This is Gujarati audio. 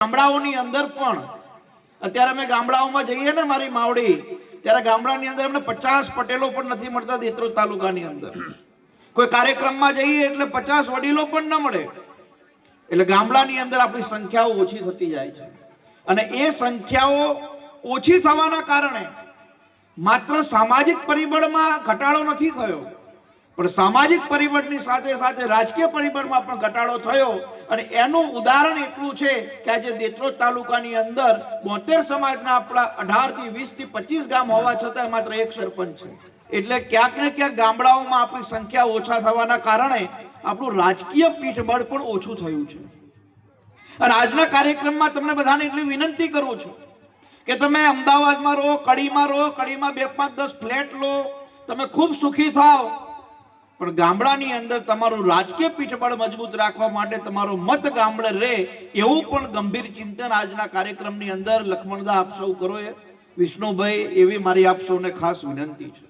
ગામડાઓની અંદર પણ, અત્યારે અમે ગામડાઓમાં જઈએ ને મારી માવડી, ત્યારે ગામડાની અંદર અમને પચાસ પટેલો પણ નથી મળતા દેત્રોદ તાલુકાની અંદર. કોઈ કાર્યક્રમમાં જઈએ એટલે પચાસ વડીલો પણ ન મળે. એટલે ગામડાની અંદર આપણી સંખ્યાઓ ઓછી થતી જાય છે. અને એ સંખ્યાઓ ઓછી થવાના કારણે માત્ર સામાજિક પરિબળમાં ઘટાડો નથી થયો. પણ સામાજિક પરિબળની સાથે સાથે રાજકીય પરિબળમાં પણ ઘટાડો થયો અને એનું ઉદાહરણ એટલું છે કે આજે દેત્રોજ તાલુકાની અંદર બોતેર સમાજના આપણા અઢારથી વીસથી પચીસ ગામ હોવા છતાં માત્ર એક સરપંચ છે. એટલે ક્યાંક ને ક્યાંક ગામડાઓમાં આપણી સંખ્યા ઓછા થવાના કારણે આપણું રાજકીય પીઠબળ પણ ઓછું થયું છે. અને આજના કાર્યક્રમમાં તમને બધાને એટલી વિનંતી કરું છું કે તમે અમદાવાદમાં રહો, કડીમાં રહો, કડીમાં બે પાંચ દસ ફ્લેટ લો, તમે ખૂબ સુખી થાઓ પણ ગામડાની અંદર તમારું રાજકીય પીઠબળ મજબૂત રાખવા માટે તમારો મત ગામડે રહે એવું પણ ગંભીર ચિંતન આજના કાર્યક્રમની અંદર લક્ષ્મણદા આપ સૌ કરો એ. વિષ્ણુભાઈ, એવી મારી આપ સૌને ખાસ વિનંતી છે.